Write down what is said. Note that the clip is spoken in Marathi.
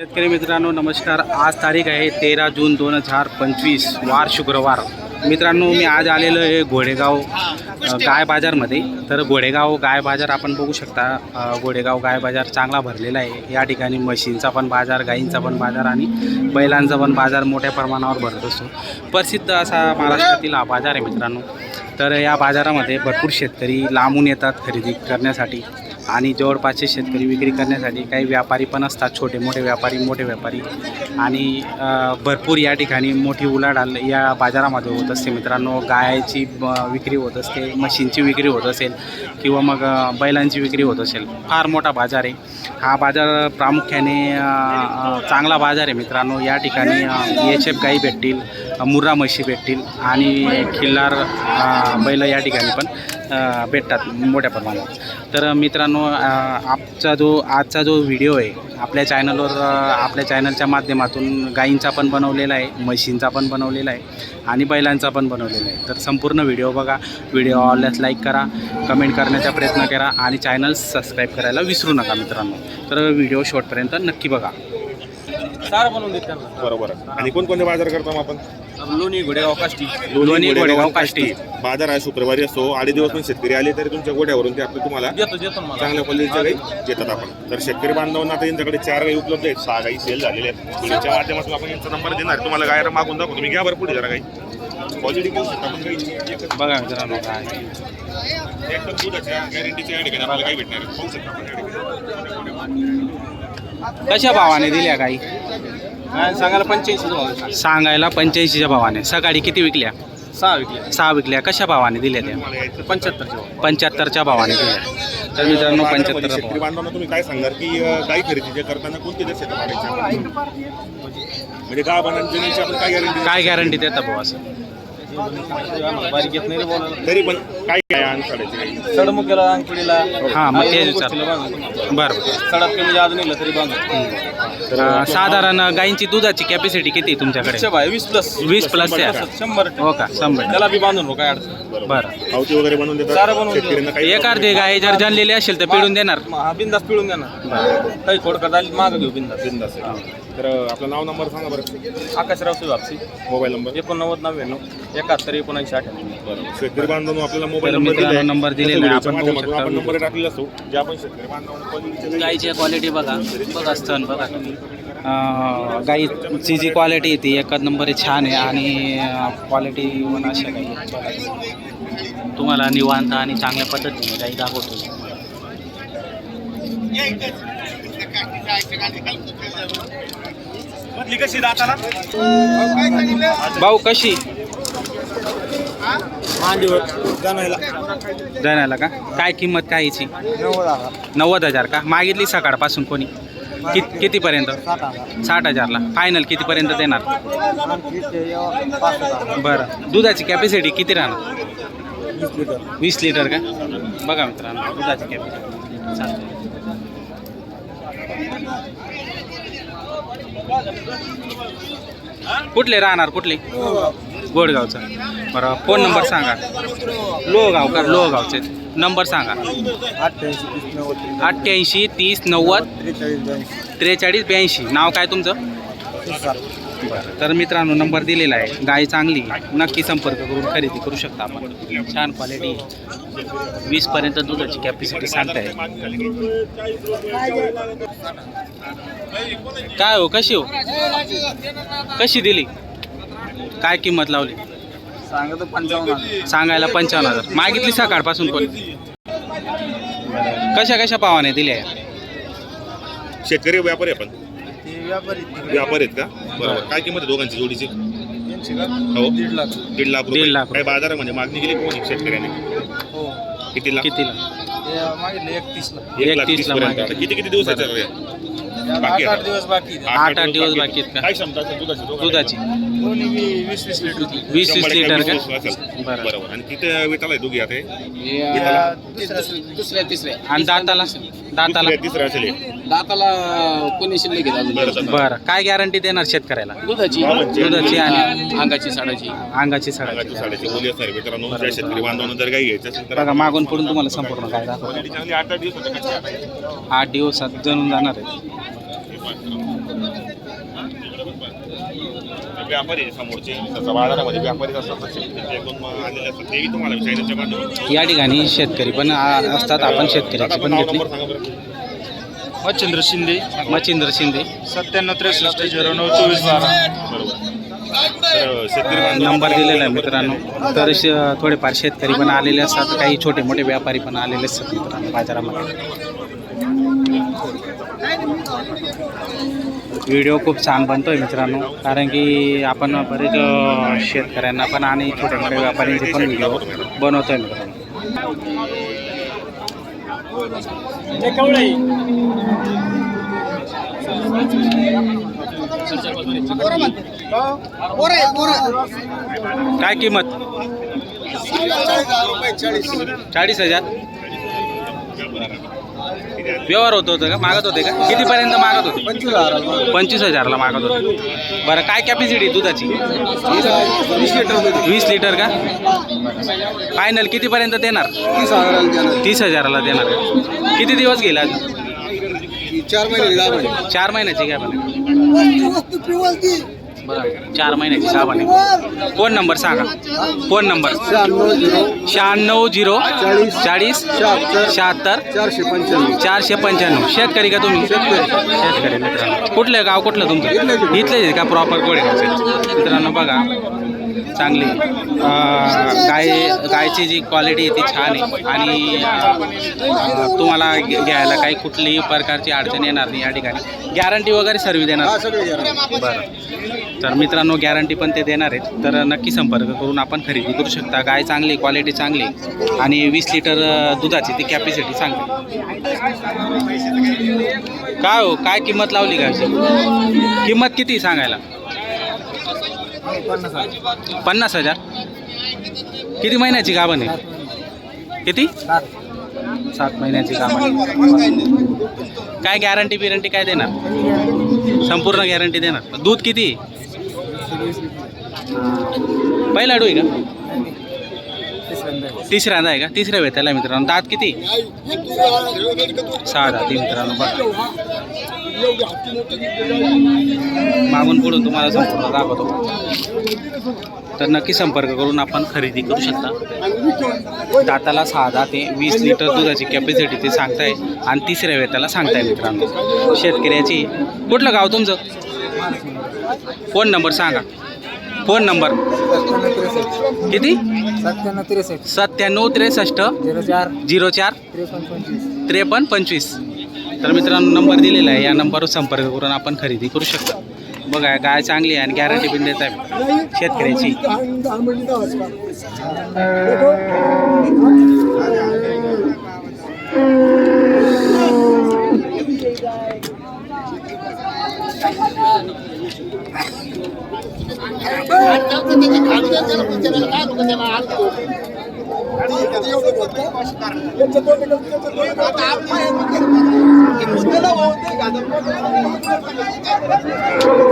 शेतकरी मित्रांनो नमस्कार. आज तारीख आहे तेरा जून दोन हजार पंचवीस वार शुक्रवार. मित्रांनो मी आज आलेलो आहे घोडेगाव गाय बाजारमध्ये. तर घोडेगाव गाय बाजार आपण बघू शकता. घोडेगाव गाय बाजार चांगला भरलेला आहे. या ठिकाणी म्हशींचा पण बाजार गाईंचा पण बाजार आणि बैलांचा पण बाजार मोठ्या प्रमाणावर भरत असतो. प्रसिद्ध असा महाराष्ट्रातील हा बाजार आहे मित्रांनो. तर या बाजारामध्ये भरपूर शेतकरी लांबून येतात खरेदी करण्यासाठी. आणि जवळपासचे शेतकरी विक्री करण्यासाठी काही व्यापारी पण असतात छोटे मोठे व्यापारी मोठे व्यापारी. आणि भरपूर या ठिकाणी मोठी उलाढाल या बाजारामध्ये होत असते मित्रांनो. गायची विक्री होत असते म्हशींची विक्री होत असेल किंवा मग बैलांची विक्री होत असेल. फार मोठा बाजार आहे. हा बाजार प्रामुख्याने चांगला बाजार आहे मित्रांनो. या ठिकाणी एच एफ गाई भेटतील मुर्रा म्हशी भेटतील आणि खिल्लार बैल या ठिकाणी पण भेटतात मोठ्या प्रमाणात. तर मित्रांनो आपचा आजचा जो आजचा जो व्हिडिओ आहे आपल्या चॅनलवर आपल्या चॅनलच्या माध्यमातून गाईंचा पण बनवलेला आहे म्हशींचा पण बनवलेला आहे आणि बैलांचा पण बनवलेला आहे. तर संपूर्ण व्हिडिओ बघा. व्हिडिओ आवडल्यास लाईक करा कमेंट करण्याचा प्रयत्न करा आणि चॅनल सबस्क्राईब करायला विसरू नका मित्रांनो. तर व्हिडिओ शॉर्टपर्यंत नक्की बघा. सारा बनवून देत त्यांना. बरोबर आहे. आणि कोणकोणते बाजार करतो मग आपण? लोणी घोडेगाव काष्टी. लोणी घोडेगाव काष्टी. बाजार आहे शुक्रवारी असतो अडीच दिवस पण शेतकरी आले तरी तुमच्या गोठ्यावरून ते आपलं तुम्हाला देतो देतो ना मला. चांगल्या क्वालिटीच्या गाई देतात आपण. तर शेतकरी बांधवांना आता यांच्याकडे चार गाई उपलब्ध आहेत. सहा गाई सेल झालेल्या आहेत. व्हिडिओच्या माध्यमातून आपण यांचा नंबर देणार. तुम्हाला गायला मागून दाखवतो. तुम्ही घ्या बरं पुढे जरा गाई क्वालिटी घेऊ शकता गाईची. एकच- बघा मित्रांनो काय एकदम दुधाच्या गॅरंटीच्या ठिकाणी आपल्याला गाई भेटणार आहे. पाहू शकता आपण या ठिकाणी. कशा भावाने दिल्या गाई काय सांगायला पंच्याऐंशी भाव सांगायला पंच्याऐंशीच्या भावाने. सकाळी किती विकल्या? सहा विकले सहा विकल्या. कशा भावाने दिल्या त्या? भाव पंच्याहत्तरच्या भावाने. दिल्या. तर मित्रांनो पंच्याहत्तर शेतकरी बांधवांना तुम्ही काय सांगाल की अं, गाई खरेदी जे करताना कोणती काढायची म्हणजे गाव आपण काय गॅरंटी काय गॅरंटी देता भाऊ असं? तरी पण काय काय अंग काढायची गाई सडमुक्याला अंकुडीला हा, मग ते विचार. बरं आज निघलं तरी अं, साधारण गायींची दुधाची कॅपॅसिटी किती आहे तुमच्याकडे? वीस प्लस 20 plus आहे. शंभर हो का? शंभर. त्याला बी बांधून काय अडचण बरं. पावती वगैरे बनवून देतात? चारा बनवून शेतकऱ्यांना काही एक अर्धे गाय जर जनलेली असेल तर पिळून देणार. हा बिंदास पिळून ना काही खोडकर झाली मागं घेऊ बिंदास आहे. तर आपलं नाव नंबर सांगा बरं. Akashrao Suvapasi mobile number. एकोणनव्वद नव्याण्णव एकाहत्तर एकोणऐंशी अठ्ठ्याण्णव. शेतकरी बांधवांनो आपल्याला मोबाईल तर नंबर मित्रांनो, दिलाय. नंबर दिलेला आहे. आपण बघू माध्यमातून शकता आपण नंबर टाकलेला असतो. जे आपण शेतकरी बांधवांना गाईची क्वालिटी बघा. बघा स्तन बघा. तुम्ही अं, गाईची जी क्वालिटी आहे ती एकच नंबर आहे छान आहे आणि क्वालिटी पण अशा बघा. तुम्हाला निवांत आणि चांगल्या पद्धतीने गाई दाखवतो. मधली कशी दाताला? भाऊ कशी? जाणायला. का? काय किंमत काय याची? नव्वद हजार. का? मागितली सकाळपासून कोणी? कि कितीपर्यंत? साठ हजारला. फायनल कितीपर्यंत देणार? बरं. दुधाची कॅपॅसिटी किती राहणार? वीस लिटर. का? बघा मित्रांनो दुधाची कॅपॅसिटी चालते कुठले राहणार कुठले? गोडगावचं. बरं फोन नंबर सांगा. लोहगाव का लोहगावचे. नंबर सांगा. अठ्ठ्याऐंशी तीस नव्वद त्रेचाळीस ब्याऐंशी. नाव काय तुमचं? बरं. तर मित्रांनो नंबर दिलेला आहे. गाय चांगली आहे. नक्की संपर्क करून खरेदी करू शकता आपण. छान क्वालिटी वीसपर्यंत दुधाची कॅपॅसिटी सांगताय. काय हो कशी हो? कशी दिली? काय किंमत लावली? सांगतो पंचावन्न सांगायला पंचावन्न हजार. मागितली सकाळपासून कोण? कशा कशा पावाने दिल्या शेतकरी व्यापारी आपण व्यापारी आहेत का? बरोबर काय किंमत आहे दोघांची जोडीची? हो. दीड लाख. दीड लाख दीड लाख काय बाजारामध्ये मागणी केली कोणी शेतकऱ्याने? हो. कितीला कितीला ते मागितले एकतीसला एक लाख 31 तीस ला पर्यंत मागितली. आता किती किती बाकी आठ दिवस बाकी आहे. आठ आठ दिवस बाकी आहेत का? काय क्षमता असेल दुधाची? दोघांची? दुधाची. दोन्ही बी वीस वीस लिटर वीस वीस शंभर एक लिटर वीस का? वीस असेल. बरं. बरोबर. आणि किती विटाला आहे दोघी आता हे? या दुसऱ्या दुसऱ्या तिसऱ्या. आणि दाताला? दाताला? तिसऱ्या असेल हे. दाताला कोणी शिल्लक घेत अजून बरं. काय गॅरंटी देणार शेतकऱ्याला? दुधाची. दुधाची. आणि अंगाची साडाची. अंगाची सडाची. साडेची. बोली असणार आहे मित्रांनो ज्या शेतकरी बांधवांना जर काही घ्यायचं असेल तर बघा मागून पुढून तुम्हाला संपूर्ण काय दाखवतो. क्वालिटी चांगली आठ आठ दिवस होते कच्ची आता. आठ दिवसात जणून जाणार आहे. व्यापारी आहे समोरचे. तसं बाजारामध्ये व्यापारीच असतात तसे त्यांचे एक दोन मग आलेले असतात तेही तुम्हाला विचारायच्या माध्यमातून. या ठिकाणी शेतकरी पण आ- असतात. आपण शेतकऱ्याची पण नाव घेतली. नंबर सांगा बरं. मच्छिंद्र शिंदे मच्छिंद्र शिंदे. सत्त्याण्णव त्रेसष्ट झिरो नऊ चोवीस बारा. बरोबर तर शेतकरी बांधव नंबर दिलेला आहे. मित्रांनो तर श थोडेफार शेतकरी पण आलेले असतात. काही छोटे मोठे व्यापारी पण आलेले असतात मित्रांनो बाजारामध्ये. व्हिडिओ खूप छान बनतोय मित्रांनो. कारण की आपण बरेच शेतकऱ्यांना पण आणि छोटे मोठे व्यापाऱ्यांचे पण व्हिडिओ बनवतोय मित्रांनो. काय किंमत? चाळीस हजार. व्यवहार होत होतं का? मागत होते का? कितीपर्यंत मागत होते? पंचवीस हजारला मागत होते. बरं काय कॅपॅसिटी दुधाची? वीस लिटर का? फायनल कितीपर्यंत देणार? तीस हजाराला देणार का? किती दिवस गेला चार महिने चार महिन्याची काय पण बरं. चार महिन्याची सहा महिने फोन नंबर सांगा. Phone number. शहाण्णव झिरो शहाण्णव झिरो चाळीस चाळीस शहात्तर शहात्तर चारशे पंच्याण्णव. चारशे पंच्याण्णव शेतकरी का तुम्ही? शेतकरी मित्रांनो. कुठलं गाव कुठलं तुमचं? इथलेच आहे का प्रॉपर कोळेगावचे मित्रांनो बघा. चांगली. गाय गायची जी क्वालिटी आहे ती छान आहे. आणि तुम्हाला घ्यायला काही कुठलीही प्रकारची अडचण येणार नाही या ठिकाणी. गॅरंटी वगैरे सर्व देणार. बरं. तर मित्रांनो गॅरंटी पण ते देणार आहेत. तर नक्की संपर्क करून आपण खरेदी करू शकता. गाय चांगली क्वालिटी चांगली आणि वीस लिटर दुधाची ती कॅपॅसिटी चांगली काय हो? काय किंमत लावली गायची? किंमत किती सांगायला? पन्नास हजार. किती महिन्याची गाभण आहे? किती? सात महिन्याची गाभण आहे. काय गॅरंटी बिरंटी काय देणार? संपूर्ण गॅरंटी देणार. दूध किती पहिला आडू आहे का? तिसऱ्यांदा आहे का? तिसऱ्या वेळेला मित्रांनो. दात किती? सहा दात आहे मित्रांनो बघा. मागून पुढून तुम्हाला संपूर्ण दाखवतो. तर नक्की संपर्क करून आपण खरेदी करू शकता. दाताला सहा दात आहे वीस लिटर दुधाची कॅपॅसिटी ते सांगताय आणि तिसऱ्या वेळेला सांगताय मित्रांनो. शेतकऱ्याची कुठलं गाव तुमचं? फोन नंबर सांगा. Phone number. किती? सत्त्याण्णव त्रेसष्ट. झिरो चार. त्रेपन्न पंचवीस. तर मित्रांनो नंबर दिलेला आहे. या नंबरवर संपर्क करून आपण खरेदी करू शकतो. बघा गाय चांगली आहे आणि गॅरंटी पण देत आहे. शेतकऱ्याची. एवढं